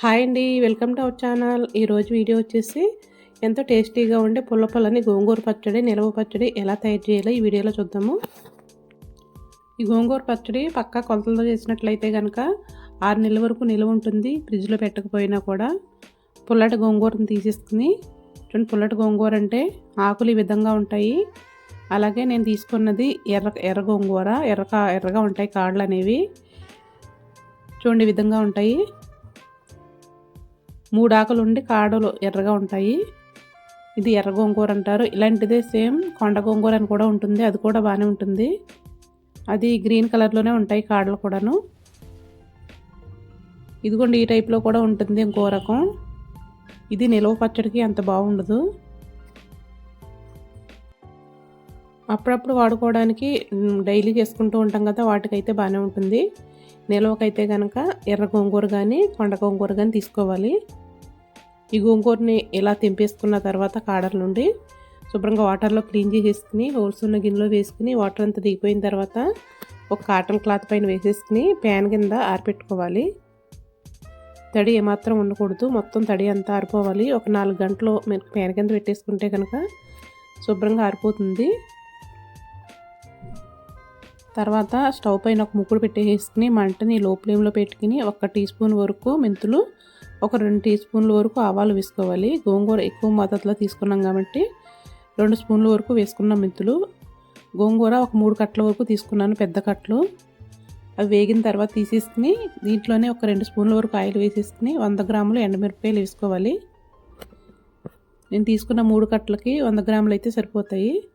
Hi అండి welcome to our channel. ఈరోజు video వచ్చేసి ఎంతో టేస్టీగా ఉండే పుల్లపల్లని గోంగూర పచ్చడి నిలవ పచ్చడి ఎలా తయారు చేయాలో ఈ వీడియోలో చూద్దాము. ఈ గోంగూర పచ్చడి పక్కా కొలతలతో చేసినట్లయితే కనుక ఆరు నెలల వరకు నిల్వ ఉంటుంది ఫ్రిడ్జ్లో పెట్టకపోయినా కూడా. పుల్లటి గోంగూరను తీసేసుకుని చూడండి పుల్లటి గోంగూర అంటే ఆకులు ఈ విధంగా ఉంటాయి. అలాగే నేను తీసుకున్నది ఎర్ర ఎర్ర గోంగూర ఎర్ర ఎర్రగా ఉంటాయి కాళ్ళు అనేవి. చూడండి విధంగా ఉంటాయి. మూడు ఆకులు ఉండి కాడలు ఎర్రగా ఉంటాయి. ఇది ఎర్ర గోంగూర అంటారు. ఇలాంటిదే సేమ్ కొండ గోంగూర అని కూడా ఉంటుంది. అది కూడా బాగానే ఉంటుంది. అది గ్రీన్ కలర్లోనే ఉంటాయి కాడలు కూడాను. ఇదిగోండి ఈ టైప్లో కూడా ఉంటుంది ఇంకో రకం ఇది నిలవ పచ్చడికి అంత బాగుండదు అప్పుడప్పుడు వాడుకోవడానికి డైలీ చేసుకుంటూ ఉంటాం కదా వాటికైతే బాగానే ఉంటుంది. నిలవకైతే కనుక ఎర్ర గోంగూర కానీ కొండ గోంగూర కానీ తీసుకోవాలి. ఈ గోంగూరని ఇలా తెంపేసుకున్న తర్వాత కాడల నుండి శుభ్రంగా వాటర్లో క్లీన్ చేసేసుకుని హోల్స్ ఉన్న గిన్నెలో వేసుకుని వాటర్ అంతా దిగిపోయిన తర్వాత ఒక కాటన్ క్లాత్ పైన వేసేసుకుని ప్యాన్ కింద ఆరిపెట్టుకోవాలి. తడి ఏమాత్రం ఉండకూడదు. మొత్తం తడి అంతా ఆరిపోవాలి. ఒక నాలుగు గంటలు మీరు ప్యాన్ కింద పెట్టేసుకుంటే కనుక శుభ్రంగా ఆరిపోతుంది. తర్వాత స్టవ్ పైన ఒక ముక్కుడు పెట్టేసుకుని మంటని లో ఫ్లేమ్లో పెట్టుకుని ఒక టీ స్పూన్ వరకు మెంతులు ఒక రెండు టీ స్పూన్ల వరకు ఆవాలు వేసుకోవాలి. గోంగూర ఎక్కువ మద్దతులో తీసుకున్నాం కాబట్టి రెండు స్పూన్ల వరకు వేసుకున్నాం మెంతులు. గోంగూర ఒక మూడు కట్టల వరకు తీసుకున్నాను పెద్ద కట్టలు. అవి వేగిన తర్వాత తీసేసుకుని దీంట్లోనే ఒక రెండు స్పూన్ల వరకు ఆయిల్ వేసేసుకుని వంద గ్రాములు ఎండమిరపకాయలు వేసుకోవాలి. నేను తీసుకున్న మూడు కట్టలకి వంద గ్రాములు అయితే సరిపోతాయి.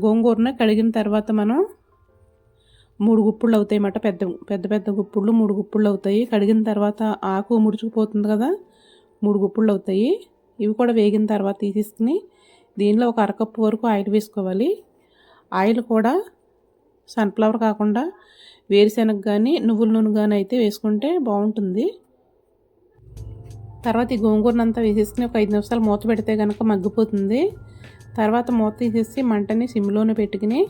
గోంగూరని కడిగిన తర్వాత మనం మూడు గుప్పుళ్ళు అవుతాయన్నమాట. పెద్ద పెద్ద పెద్ద గుప్పుళ్ళు మూడు గుప్పుళ్ళు అవుతాయి. కడిగిన తర్వాత ఆకు ముడుచుకుపోతుంది కదా మూడు గుప్పుళ్ళు అవుతాయి. ఇవి కూడా వేగిన తర్వాత తీసేసుకుని దీనిలో ఒక అరకప్పు వరకు ఆయిల్ వేసుకోవాలి. ఆయిల్ కూడా సన్ఫ్లవర్ కాకుండా వేరుశెనగ కానీ నువ్వుల నూనె కానీ అయితే వేసుకుంటే బాగుంటుంది. తర్వాత ఈ గోంగూరనంతా వేసేసుకుని ఒక ఐదు నిమిషాలు మూత పెడితే కనుక మగ్గిపోతుంది. తర్వాత మూత తీసేసి మంటని సిమ్లోనే పెట్టుకుని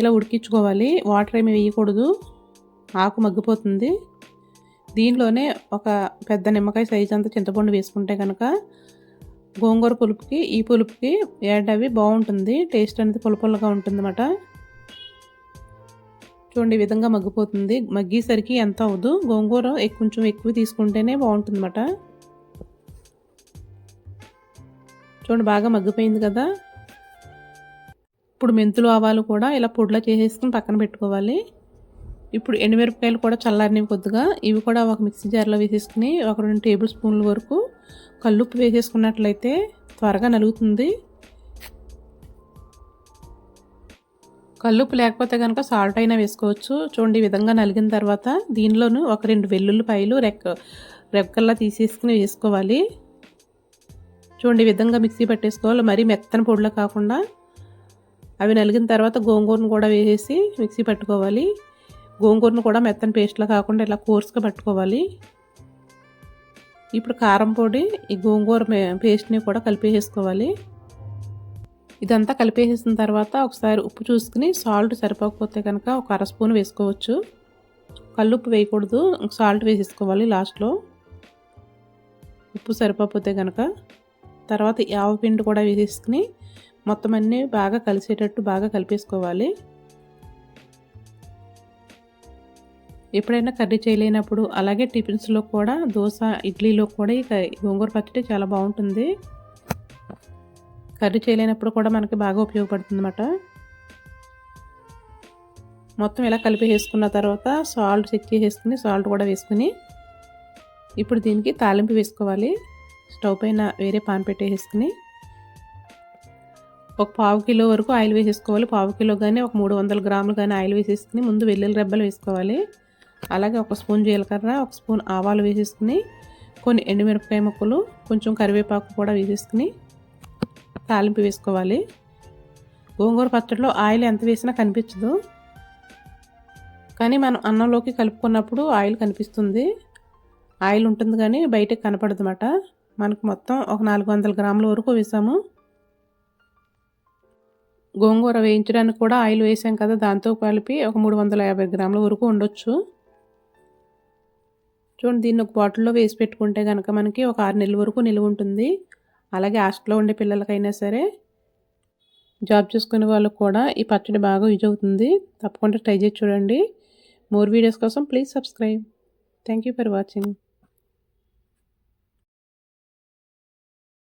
ఇలా ఉడికించుకోవాలి. వాటర్ ఏమి వేయకూడదు. ఆకు మగ్గిపోతుంది. దీనిలోనే ఒక పెద్ద నిమ్మకాయ సైజ్ అంతా చింతపండు వేసుకుంటే కనుక గోంగూర పులుపుకి ఈ పులుపుకి యాడ్ అవి బాగుంటుంది. టేస్ట్ అనేది పులుపులుగా ఉంటుందన్నమాట. చూడండి ఈ విధంగా మగ్గిపోతుంది. మగ్గేసరికి ఎంత అవ్వదు. గోంగూర కొంచెం ఎక్కువ తీసుకుంటేనే బాగుంటుందన్నమాట. చూడండి బాగా మగ్గిపోయింది కదా. ఇప్పుడు మెంతులు ఆవాలు కూడా ఇలా పొడిలా చేసేసుకుని పక్కన పెట్టుకోవాలి. ఇప్పుడు ఎండుమిరపకాయలు కూడా చల్లారినవి కొద్దిగా. ఇవి కూడా ఒక మిక్సీ జార్లో వేసేసుకుని ఒక రెండు టేబుల్ స్పూన్ల వరకు కల్లుప్పు వేసేసుకున్నట్లయితే త్వరగా నలుగుతుంది. కల్లుప్పు లేకపోతే కనుక సాల్ట్ అయినా వేసుకోవచ్చు. చూడండి ఈ విధంగా నలిగిన తర్వాత దీనిలోనూ ఒక రెండు వెల్లుల్లిపాయలు రెక్క రెక్కల్లా తీసేసుకుని వేసుకోవాలి. చూడండి ఈ విధంగా మిక్సీ పట్టేసుకోవాలి. మరీ మెత్తని పొడిలో కాకుండా అవి నలిగిన తర్వాత గోంగూరను కూడా వేసేసి మిక్సీ పట్టుకోవాలి. గోంగూరను కూడా మెత్తని పేస్ట్లో కాకుండా ఇలా కోర్స్గా పట్టుకోవాలి. ఇప్పుడు కారం పొడి ఈ గోంగూర పేస్ట్ని కూడా కలిపేసుకోవాలి ఇదంతా కలిపేసేసిన తర్వాత ఒకసారి ఉప్పు చూసుకుని సాల్ట్ సరిపోకపోతే కనుక ఒక అర స్పూన్ వేసుకోవచ్చు. కల్లుప్పు వేయకూడదు సాల్ట్ వేసేసుకోవాలి లాస్ట్లో. ఉప్పు సరిపోతే కనుక. తర్వాత ఆవు పిండి కూడా వేసేసుకుని మొత్తం అన్నీ బాగా కలిసేటట్టు బాగా కలిపేసుకోవాలి. ఎప్పుడైనా కర్రీ చేయలేనప్పుడు అలాగే టిఫిన్స్లో కూడా దోశ ఇడ్లీలో కూడా ఈ గోంగూర పచ్చడి చాలా బాగుంటుంది. కర్రీ చేయలేనప్పుడు కూడా మనకి బాగా ఉపయోగపడుతుంది అన్నమాట మొత్తం ఇలా కలిపి వేసుకున్న తర్వాత సాల్ట్ చెక్ చేసేసుకుని సాల్ట్ కూడా వేసుకుని ఇప్పుడు దీనికి తాలింపు వేసుకోవాలి. స్టవ్ పైన వేరే పాన్ పెట్టేసుకుని ఒక పావు కిలో వరకు ఆయిల్ వేసేసుకోవాలి. పావు కిలో కానీ ఒక మూడు వందల గ్రాములు కానీ ఆయిల్ వేసేసుకుని ముందు వెల్లుల్లి రెబ్బలు వేసుకోవాలి. అలాగే ఒక స్పూన్ జీలకర్ర ఒక స్పూన్ ఆవాలు వేసేసుకుని కొన్ని ఎండుమిరపకాయ ముక్కలు కొంచెం కరివేపాకు కూడా వేసేసుకుని తాలింపు వేసుకోవాలి. గోంగూర పచ్చడిలో ఆయిల్ ఎంత వేసినా కనిపించదు. కానీ మనం అన్నంలోకి కలుపుకున్నప్పుడు ఆయిల్ కనిపిస్తుంది. ఆయిల్ ఉంటుంది కానీ బయటకు కనపడదు మనకు మొత్తం ఒక నాలుగు వందల గ్రాముల వరకు వేసాము. గోంగూర వేయించడానికి కూడా ఆయిల్ వేసాం కదా దాంతో కలిపి ఒక మూడు వందల యాభై గ్రాముల వరకు ఉండొచ్చు. చూడండి దీన్ని ఒక బాటిల్లో వేసి పెట్టుకుంటే కనుక మనకి ఒక ఆరు నెలల వరకు నిలువ ఉంటుంది. అలాగే హాస్టల్లో ఉండే పిల్లలకైనా సరే జాబ్ చేసుకునే వాళ్ళకు కూడా ఈ పచ్చడి బాగా యూజ్ అవుతుంది. తప్పకుండా ట్రై చేసి చూడండి. మోర్ వీడియోస్ కోసం please subscribe. Thank you for watching.